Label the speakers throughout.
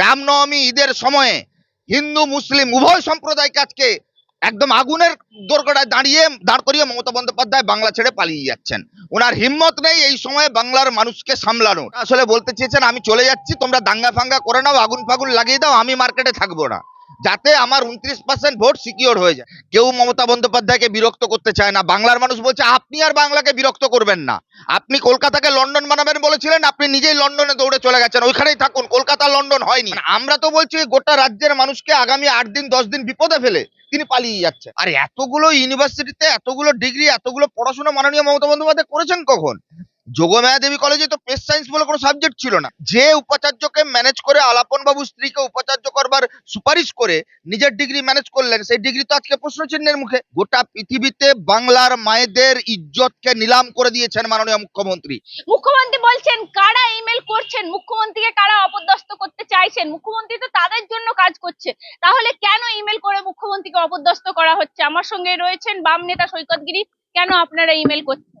Speaker 1: রামনবমী ঈদের সময়ে হিন্দু, মুসলিম উভয় সম্প্রদায়কে আজকে একদম আগুনের দোরগোড়ায় দাঁড়িয়ে, দাঁড় করিয়ে মমতা বন্দ্যোপাধ্যায় বাংলা ছেড়ে পালিয়ে যাচ্ছেন। ওনার হিম্মত নেই এই সময় বাংলার মানুষকে সামলানো আসলে বলতে চেয়েছেন, আমি চলে যাচ্ছি, তোমরা দাঙ্গা ফাঙ্গা করে নাও, আগুন ফাগুন লাগিয়ে দাও, আমি মার্কেটে থাকব না। যাতে আমার উনত্রিশ পার্সেন্ট ভোট সিকিওর হয়ে যায়। কেউ মমতা বন্দ্যোপাধ্যায়কে বিরক্ত করতে চায় না। বাংলার মানুষ বলছে, আপনি আর বাংলাকে বিরক্ত করবেন না। আপনি কলকাতাকে লন্ডন বানাবেন বলেছিলেন, আপনি নিজেই লন্ডনে দৌড়ে চলে গেছেন। ওইখানেই থাকুন কলকাতা লন্ডন হয়নি। মানে আমরা তো বলছি, গোটা রাজ্যের মানুষকে আগামী আট দিন, দশ দিন বিপদে ফেলে তিনি পালিয়ে যাচ্ছে আর এতগুলো ইউনিভার্সিটিতে এতগুলো ডিগ্রি এতগুলো পড়াশোনা মাননীয় মমতা বন্দ্যোপাধ্যায় করেছেন কখন? যোগমায়া দেবী কলেজে তো পেস সায়েন্স বলে কোনো সাবজেক্ট ছিল না। যে উপাচার্যকে ম্যানেজ করে আলাপন বাবু স্ত্রীকে উপাচার্য করবার সুপারিশ করে নিজের ডিগ্রি ম্যানেজ করলেন, সেই ডিগ্রি তো আজকে প্রশ্ন চিহ্নের মুখে। গোটা পৃথিবীতে বাংলার মায়েদের ইজ্জতকে নিলাম করে দিয়েছেন মাননীয় মুখ্যমন্ত্রী।
Speaker 2: মুখ্যমন্ত্রী বলছেন, কারা ইমেল করছেন? মুখ্যমন্ত্রীকে কারা অপদস্থ করতে চাইছেন? মুখ্যমন্ত্রী তো তাদের জন্য কাজ করছে। তাহলে কেন ইমেল করে মুখ্যমন্ত্রীকে অপদস্থ করা হচ্ছে? আমার সঙ্গে রয়েছেন বাম নেতা সৈকতগিরি কেন আপনারা ইমেল করছেন?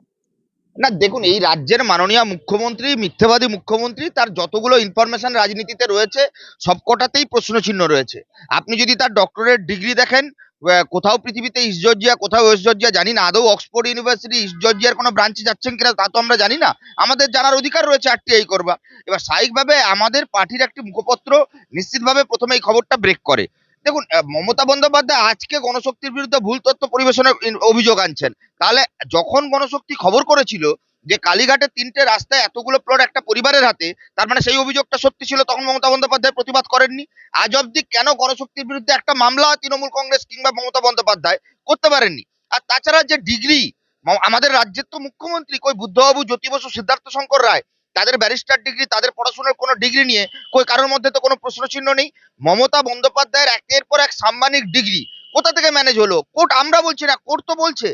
Speaker 1: না, দেখুন, এই রাজ্যের মাননীয় মুখ্যমন্ত্রী, মিথ্যাবাদী মুখ্যমন্ত্রী, তার যতগুলো ইনফরমেশন রাজনীতিতে রয়েছে, সবকটাতেই প্রশ্নচিহ্ন রয়েছে। আপনি যদি তার ডক্টরেট ডিগ্রি দেখেন কোথাও পৃথিবীতে ইস্ট জর্জিয়া কোথাও ওয়েস্ট জর্জিয়া জানি না, আদৌ অক্সফোর্ড ইউনিভার্সিটি ইস্ট জর্জিয়ার কোনো ব্রাঞ্চে যাচ্ছেন কিনা, তা তো আমরা জানি না। আমাদের জানার অধিকার রয়েছে আর আরটিআই করবা এবার স্বাভাবিকভাবে আমাদের পার্টির একটি মুখপত্র নিশ্চিতভাবে প্রথমে এই খবরটা ব্রেক করে। দেখুন মমতা বন্দ্যোপাধ্যায় আজকে গণশক্তির বিরুদ্ধে ভুল তথ্য পরিবেশনের অভিযোগ আনছেন। তাহলে যখন গণশক্তি খবর করেছিল যে কালীঘাটে তিনটে রাস্তায় এতগুলো প্লট একটা পরিবারের হাতে, তার মানে সেই অভিযোগটা সত্যি ছিল, তখন মমতা বন্দ্যোপাধ্যায় প্রতিবাদ করেননি। আজ অব্দি কেন গণশক্তির বিরুদ্ধে একটা মামলা তৃণমূল কংগ্রেস কিংবা মমতা বন্দ্যোপাধ্যায় করতে পারেননি? আর তাছাড়া যে ডিগ্রি আমাদের রাজ্যের তো মুখ্যমন্ত্রী, কই বুদ্ধবাবু জ্যোতি বসু সিদ্ধার্থ শঙ্কর রায় তাদের ব্যারিস্টার ডিগ্রি তাদের পড়াশোনার কোনো ডিগ্রি নিয়ে কই কারোর মধ্যে তো কোনো প্রশ্নচিহ্ন নেই। মমতা বন্দ্যোপাধ্যায়ের একের পর এক সাম্মানিক ডিগ্রি কোথা থেকে ম্যানেজ হলো? কোর্ট, আমরা বলছি না, কোর্ট তো বলছে।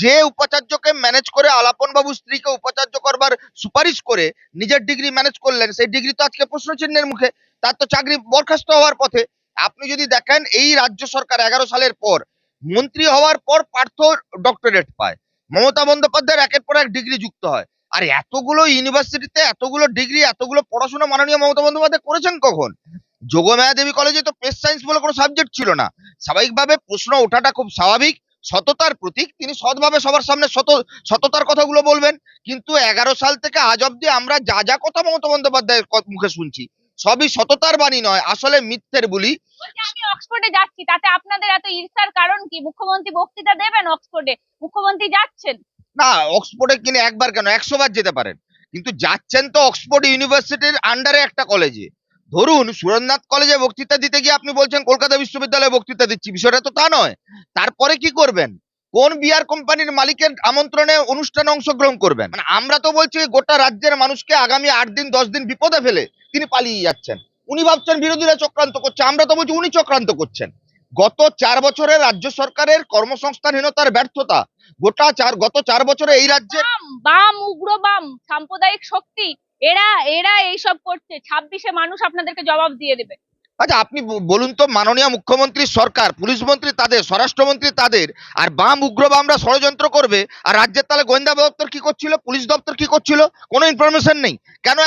Speaker 1: যে উপাচার্যকে ম্যানেজ করে আলাপন বাবু স্ত্রীকে উপাচার্য করবার সুপারিশ করে নিজের ডিগ্রি ম্যানেজ করলেন, সেই ডিগ্রি তো আজকে প্রশ্ন চিহ্নের মুখে। তার তো চাকরি বরখাস্ত হওয়ার পথে। আপনি যদি দেখেন, এই রাজ্য সরকার এগারো সালের পর মন্ত্রী হওয়ার পর পার্থ ডক্টরেট পায়। মমতা বন্দ্যোপাধ্যায়ের একের পর এক ডিগ্রি যুক্ত হয়। আর এতগুলো ইউনিভার্সিটিতে এতগুলো ডিগ্রি এতগুলো পড়াশোনা মাননীয় মমতা বন্দ্যোপাধ্যায় করেছেন কখন? যোগমায়া দেবী কলেজে তো পেস সায়েন্স বলে কোনো সাবজেক্ট ছিল না। স্বাভাবিকভাবে প্রশ্ন ওঠাটা খুব স্বাভাবিক। সততার প্রতীক, তিনি সৎভাবে সবার সামনে সত, সততার কথাগুলো বলবেন। কিন্তু এগারো সাল থেকে আজ অব্দি আমরা যা যা কথা মমতা বন্দ্যোপাধ্যায়ের মুখে শুনছি, সবই সততার বাণী নয়, আসলে মিথ্যের বলি।
Speaker 2: আমি অক্সফোর্ডে যাচ্ছি, তাতে আপনাদের এত ঈর্ষার কারণ কি? মুখ্যমন্ত্রী বক্তৃতা দেবেন অক্সফোর্ডে? মুখ্যমন্ত্রী যাচ্ছেন?
Speaker 1: না, অক্সফোর্ডে কিনে একবার কেন? একশো বার যেতে পারেন। কিন্তু যাচ্ছেন তো অক্সফোর্ড ইউনিভার্সিটির আন্ডারে একটা কলেজে ধরুন, সুরেন্দ্রনাথ কলেজে বক্তৃতা দিতে গিয়ে আপনি বলছেন, কলকাতা বিশ্ববিদ্যালয়ে বক্তৃতা দিচ্ছি। বিষয়টা তো তা নয়। তারপরে কি করবেন? কোন বিয়ার কোম্পানির মালিকের আমন্ত্রণে অনুষ্ঠানে অংশগ্রহণ করবেন? মানে আমরা তো বলছি, গোটা রাজ্যের মানুষকে আগামী আট দিন, দশ দিন বিপদে ফেলে তিনি পালিয়ে যাচ্ছেন। উনি ভাবছেন, বিরোধীরা চক্রান্ত করছে। আমরা তো বলছি, উনি চক্রান্ত করছেন। গত চার বছরে রাজ্য সরকারের কর্মসংস্থানহীনতার ব্যর্থতা। গোটা চার গত চার বছরে এই রাজ্যে
Speaker 2: বাম উগ্র বাম সাম্প্রদায়িক শক্তি এরা এরা এইসব করছে। ছাব্বিশে মানুষ আপনাদেরকে জবাব দিয়ে দেবে।
Speaker 1: আচ্ছা আপনি বলুন তো মাননীয় মুখ্যমন্ত্রী সরকার পুলিশ মন্ত্রী তাদের স্বরাষ্ট্রমন্ত্রী তাদের আর বাম উগ্র বামরা ষড়যন্ত্র করবে আর রাজ্যের তাহলে গোয়েন্দা দপ্তর কি করছিল পুলিশ দপ্তর কি করছিল? কোনো ইনফরমেশন নেই। কেন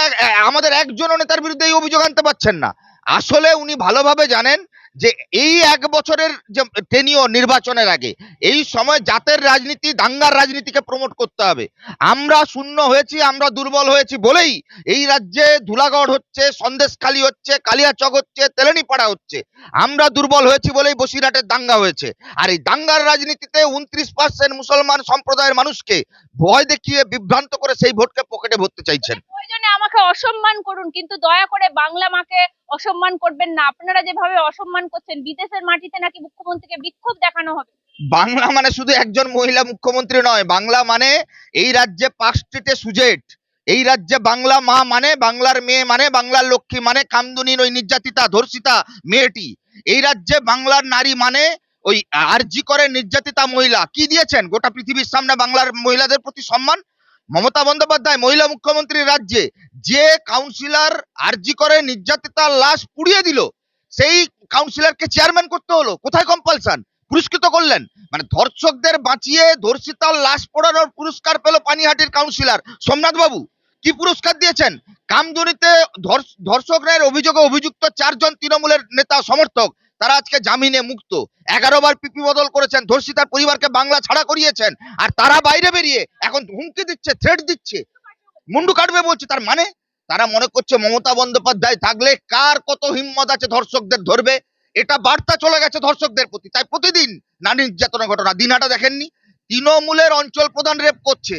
Speaker 1: আমাদের একজনও নেতার বিরুদ্ধে এই অভিযোগ আনতে পারছেন না? আসলে উনি ভালোভাবে জানেন যে এই এক বছরের যে টেনিও নির্বাচনের আগে, এই সময় জাতের রাজনীতি, দাঙ্গার রাজনীতিকে প্রমোট করতে হবে। আমরা শূন্য হয়েছি, আমরা দুর্বল হয়েছি বলেই এই রাজ্যে ধুলাগড় হচ্ছে, সন্দেশখালি হচ্ছে, কালিয়াচক হচ্ছে, তেলেনিপাড়া হচ্ছে। আমরা দুর্বল হয়েছি বলেই বসিরহাটের দাঙ্গা হয়েছে। আর এই দাঙ্গার রাজনীতিতে উনত্রিশ পার্সেন্ট মুসলমান সম্প্রদায়ের মানুষকে ভয় দেখিয়ে বিভ্রান্ত করে সেই ভোটকে পকেটে ভরতে চাইছেন।
Speaker 2: আমাকে অসম্মান করুন, কিন্তু দয়া করে বাংলা মাকে অসম্মান করবেন না। আপনারা যেভাবে অসম্মান করছেন, বিদেশের মাটিতে নাকি মুখ্যমন্ত্রীকে বিক্ষোভ দেখানো হবে?
Speaker 1: বাংলা মানে শুধু একজন মহিলা মুখ্যমন্ত্রী নয়, বাংলা মানে এই রাজ্যে স্ট্রিটে সুজেট। এই রাজ্যে বাংলা মা মানে বাংলার মেয়ে মানে বাংলার লক্ষ্মী মানে কামদুনির ওই নির্যাতিতা, ধর্ষিতা, মেয়েটি। এই রাজ্যে বাংলার নারী মানে ওই আরজি করে নির্যাতিতা মহিলা। কি দিয়েছেন? গোটা পৃথিবীর সামনে বাংলার মহিলাদের প্রতি সম্মান? মমতা বন্দ্যোপাধ্যায়, মহিলা মুখ্যমন্ত্রীর রাজ্যে যে কাউন্সিলর আরজি করে নির্যাতিতার লাশ পুড়িয়ে দিল, সেই কাউন্সিলরকে চেয়ারম্যান করতে হলো। কোথায় কম্পালশন পুরস্কৃত করলেন। মানে ধর্ষকদের বাঁচিয়ে ধর্ষিতার লাশ পড়ানোর পুরস্কার পেল পানিহাটির কাউন্সিলর সোমনাথ বাবু। কি পুরস্কার দিয়েছেন? কামদুনিতে ধর্ষ- ধর্ষকের অভিযোগে অভিযুক্ত চারজন তৃণমূলের নেতা সমর্থক। তারা আজকে জামিনে মুক্ত। এগারো বার পিপি বদল করেছেন ধর্ষিতার পরিবারকে বাংলা ছাড়া করিয়েছেন, আর তারা বাইরে বেরিয়ে এখন হুমকি দিচ্ছে থ্রেট দিচ্ছে। মুন্ডু কাটবে বলছে, তার মানে? তারা মনে করছে মমতা বন্দ্যোপাধ্যায় থাকলে কার কত হিম্মত আছে ধর্ষকদের ধরবে? এটা বার্তা চলে গেছে ধর্ষকদের প্রতি। তাই প্রতিদিন নারী নির্যাতনের ঘটনা। দিনহাটা দেখেননি? তৃণমূলের অঞ্চল প্রধান রেপ করছে।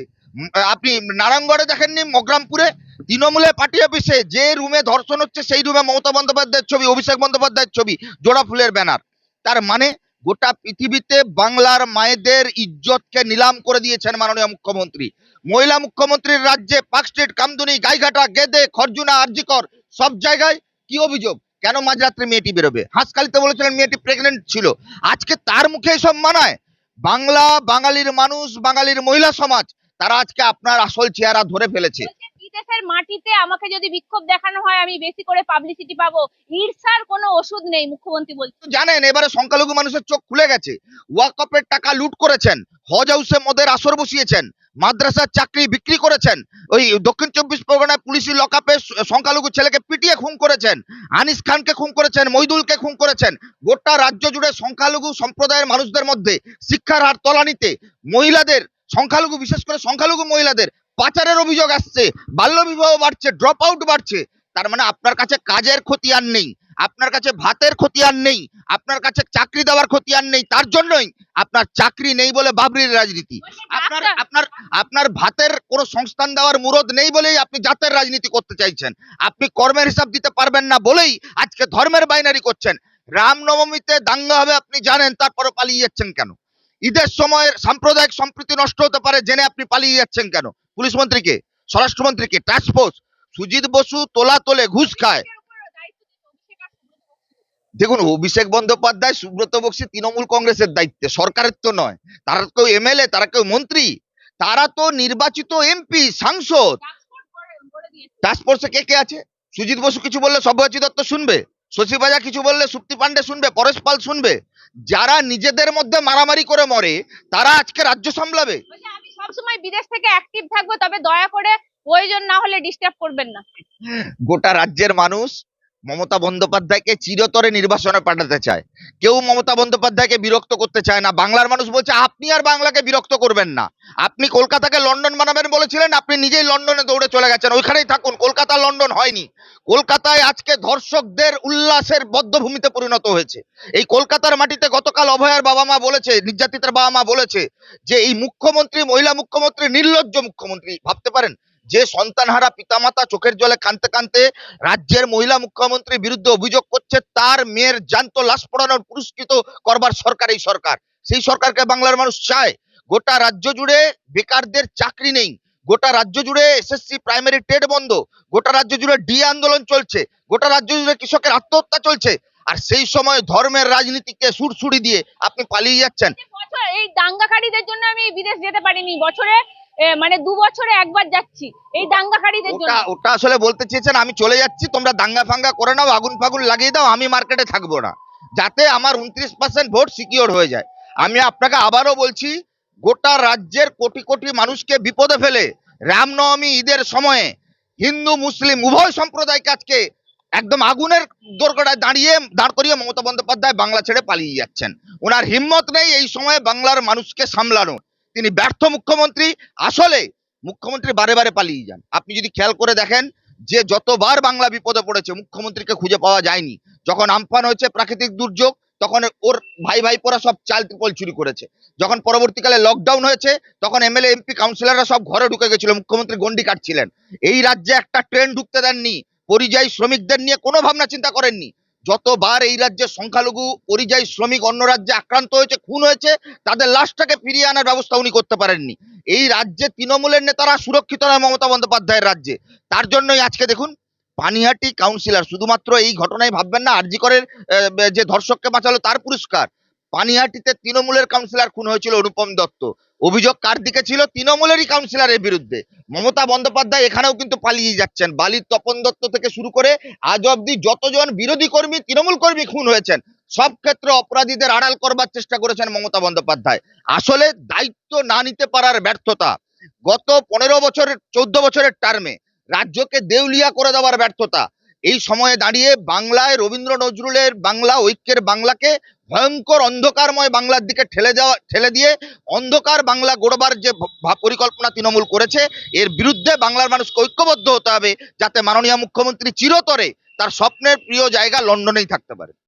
Speaker 1: আপনি নারায়ণগড়ে দেখেননি? মগরামপুরে? তৃণমূলের পার্টি অফিসে যে রুমে ধর্ষণ হচ্ছে সেই রুমে মমতা বন্দ্যোপাধ্যায়ের ছবি, অভিষেক বন্দ্যোপাধ্যায়ের ছবি, জোড়া ফুলের ব্যানার। তার মানে গোটা পৃথিবীতে বাংলার মায়েদের ইজ্জতকে নিলাম করে দিয়েছেন মাননীয় মুখ্যমন্ত্রী। মহিলা মুখ্যমন্ত্রীর রাজ্যে পার্কস্ট্রিট কামদুনি, গাইঘাটা, গেদে, খরজুনা, আরজিকর, সব জায়গায় কি অভিযোগ? কেন মাঝরাত্রে মেয়েটি বেরোবে? হাঁসকালিতে বলেছিলেন মেয়েটি প্রেগনেন্ট ছিল। আজকে তার মুখে সব মানায়? বাংলা, বাঙালির মানুষ, বাঙালির মহিলা সমাজ, তারা আজকে আপনার আসল চেহারা ধরে ফেলেছে।
Speaker 2: বিদেশের মাটিতে আমাকে যদি বিক্ষোভ দেখানো হয়, আমি বেশি করে পাবলিসিটি পাবো। ঈর্ষার কোনো ওষুধ নেই, মুখ্যমন্ত্রী বলছে।
Speaker 1: জানেন, এবারে সংখ্যালঘু মানুষের চোখ খুলে গেছে। ওয়াকফের টাকা লুট করেছেন, হজ হাউসে মদের আসর বসিয়েছেন, মাদ্রাসার চাকরি বিক্রি করেছেন, ওই দক্ষিণ চব্বিশ পরগনায় পুলিশি লকআপে সংখ্যালঘু ছেলেকে পিটিয়ে খুন করেছেন, আনিস খানকে খুন করেছেন, মইদুলকে খুন করেছেন। গোটা রাজ্য জুড়ে সংখ্যালঘু সম্প্রদায়ের মানুষদের মধ্যে শিক্ষার হার তলানিতে মহিলাদের, সংখ্যালঘু, বিশেষ করে সংখ্যালঘু মহিলাদের পাচারের অভিযোগ আসছে বাল্যবিবাহ বাড়ছে ড্রপ আউট বাড়ছে। তার মানে আপনার কাছে কাজের ক্ষতি আর নেই আপনার কাছে ভাতের ক্ষতি আর নেই আপনার কাছে চাকরি দেওয়ার ক্ষতি আর নেই তার জন্যই আপনার চাকরি নেই বলে বাবরির রাজনীতি। আপনার আপনার আপনার ভাতের কোনো সংস্থান দেওয়ার মুরদ নেই বলেই আপনি জাতের রাজনীতি করতে চাইছেন। আপনি কর্মের হিসাব দিতে পারবেন না বলেই আজকে ধর্মের বাইনারি করছেন। রামনবমীতে দাঙ্গা হবে আপনি জানেন তারপরে পালিয়ে যাচ্ছেন কেন? ঈদের সময় সাম্প্রদায়িক সম্প্রীতি নষ্ট হতে পারে জেনে আপনি পালিয়ে যাচ্ছেন কেন? পুলিশ মন্ত্রীকে স্বরাষ্ট্রমন্ত্রীকে টাস্ক ফোর্স সুজিত বসু তোলা তোলে ঘুষ খায়। দেখুন, অভিষেক বন্দ্যোপাধ্যায়, সুব্রত বক্সী তৃণমূল কংগ্রেসের দায়িত্বে, সরকারের তো নয়। তারা কেউ এমএলএ, তারা কেউ মন্ত্রী। তারা তো নির্বাচিত এমপি, সাংসদ। টাস্ক ফোর্সে কে কে আছে? সুজিত বসু কিছু বললে সব্যসাচী দত্ত শুনবে, শশী বাজা কিছু বললে সুপ্তি পান্ডে শুনবে, পরেশ পাল শুনবে। যারা নিজেদের মধ্যে মারামারি করে মরে, তারা আজকে রাজ্য সামলাবে।
Speaker 2: সবসময় বিদেশ থেকে অ্যাক্টিভ থাকব, তবে দয়া করে প্রয়োজন না হলে ডিস্টার্ব করবেন না।
Speaker 1: গোটা রাজ্যের মানুষ মমতা বন্দ্যোপাধ্যায়কে চিরতরে নির্বাসনে পাঠাতে চায়। কেউ মমতা বন্দ্যোপাধ্যায়কে বিরক্ত করতে চায় না। বাংলার মানুষ বলছে, আপনি আর বাংলাকে বিরক্ত করবেন না। আপনি কলকাতাকে লন্ডন বানাবেন বলেছিলেন, আপনি নিজেই লন্ডনে দৌড়ে চলে গেছেন। ওইখানেই থাকুন কলকাতা লন্ডন হয়নি। কলকাতায় আজকে ধর্ষকদের উল্লাসের বদ্ধভূমিতে পরিণত হয়েছে। এই কলকাতার মাটিতে গতকাল অভয়ার বাবা মা বলেছে, নির্যাতিতার বাবা মা বলেছে যে, এই মুখ্যমন্ত্রী, মহিলা মুখ্যমন্ত্রী, নির্লজ্জ মুখ্যমন্ত্রী, ভাবতে পারেন? যে সন্তানহারা পিতামাতা চোখের জলে কানতে কানতে রাজ্যের মহিলা মুখ্যমন্ত্রীর বিরুদ্ধে অভিযোগ করছে, তার মেয়ের জ্যান্ত লাশ পড়ানোর পুরস্কৃত করবার সরকার এই সরকার। সেই সরকারকে বাংলার মানুষ চায়। গোটা রাজ্য জুড়ে বেকারদের চাকরি নেই। গোটা রাজ্য জুড়ে এসএসসি প্রাইমারি টেট বন্ধ। গোটা রাজ্য জুড়ে ডি আন্দোলন চলছে। গোটা রাজ্য জুড়ে কৃষকের আত্মহত্যা চলছে। আর সেই সময় ধর্মের রাজনীতিকে সুরসুরি দিয়ে আপনি পালিয়ে যাচ্ছেন।
Speaker 2: এই দাঙ্গাকারীদের জন্য আমি বিদেশ যেতে পারিনি। বছরে মানে দু বছরে একবার যাচ্ছি এই দাঙ্গাকারীদের জন্য।
Speaker 1: ওটা ওটা আসলে বলতে চেয়েছেন আমি চলে যাচ্ছি তোমরা দাঙ্গা ফাঙ্গা করে নাও আগুন ফাগুন লাগিয়ে দাও আমি মার্কেটে থাকব না। যাতে আমার উনত্রিশ পার্সেন্ট ভোট সিকিওর হয়ে যায়। আমি আপনাকে আবারও বলছি গোটা রাজ্যের কোটি কোটি মানুষকে বিপদে ফেলে রামনবমী ঈদের সময়ে হিন্দু মুসলিম উভয় সম্প্রদায়কে আজকে একদম আগুনের দোরগোড়ায় দাঁড়িয়ে দাঁড় করিয়ে মমতা বন্দ্যোপাধ্যায় বাংলা ছেড়ে পালিয়ে যাচ্ছেন। ওনার হিম্মত নেই এই সময় বাংলার মানুষকে সামলানোর। তিনি ব্যর্থ মুখ্যমন্ত্রী, আসলে মুখ্যমন্ত্রী বারে বারে পালিয়ে যান। আপনি যদি খেয়াল করে দেখেন, যে যতবার বাংলা বিপদে পড়েছে, মুখ্যমন্ত্রীকে খুঁজে পাওয়া যায়নি। যখন আমফান হয়েছে প্রাকৃতিক দুর্যোগ, তখন ওর ভাই ভাইপোরা সব চাল ত্রিপল চুরি করেছে। যখন পরবর্তীকালে লকডাউন হয়েছে, তখন এমএলএ, এমপি কাউন্সিলররা সব ঘরে ঢুকে গেছিল, মুখ্যমন্ত্রী গন্ডি কাটছিলেন। এই রাজ্যে একটা ট্রেন ঢুকতে দেননি, পরিযায়ী শ্রমিকদের নিয়ে কোনো ভাবনা চিন্তা করেননি। যতবার এই রাজ্যে সংখ্যালঘু পরিযায়ী শ্রমিক অন্য রাজ্যে আক্রান্ত হয়েছে খুন হয়েছে তাদের লাশটাকে ফিরিয়ে আনার ব্যবস্থা উনি করতে পারেননি। এই রাজ্যে তৃণমূলের নেতারা সুরক্ষিত নয় মমতা বন্দ্যোপাধ্যায়ের রাজ্যে। তার জন্যই আজকে দেখুন পানিহাটি কাউন্সিলর শুধুমাত্র এই ঘটনায় ভাববেন না আরজিকরের আহ, যে ধর্ষককে বাঁচালো তার পুরস্কার। পানিহাটিতে তৃণমূলের কাউন্সিলর খুন হয়েছিল অনুপম দত্ত। অভিযোগ কার দিকে ছিল? তৃণমূলেরই কাউন্সিলরের বিরুদ্ধে। মমতা বন্দ্যোপাধ্যায় এখানেও কিন্তু পালিয়ে যাচ্ছেন। বালির তপন দত্ত থেকে শুরু করে আজ অব্দি যতজন বিরোধী কর্মী, তৃণমূল কর্মী খুন হয়েছেন, সব ক্ষেত্রে অপরাধীদের আড়াল করবার চেষ্টা করেছেন মমতা বন্দ্যোপাধ্যায়। আসলে দায়িত্ব না নিতে পারার ব্যর্থতা গত পনেরো বছরের, চোদ্দ বছরের টার্মে রাজ্যকে দেউলিয়া করে দেওয়ার ব্যর্থতা। এই সময়ে দাঁড়িয়ে বাংলায় রবীন্দ্র নজরুলের বাংলা, ঐক্যের বাংলাকে ভয়ঙ্কর অন্ধকারময় বাংলার দিকে ঠেলে যাওয়া, ঠেলে দিয়ে অন্ধকার বাংলা গড়বার যে পরিকল্পনা তৃণমূল করেছে, এর বিরুদ্ধে বাংলার মানুষকে ঐক্যবদ্ধ হতে হবে যাতে মাননীয় মুখ্যমন্ত্রী চিরতরে তার স্বপ্নের প্রিয় জায়গা লন্ডনেই থাকতে পারে।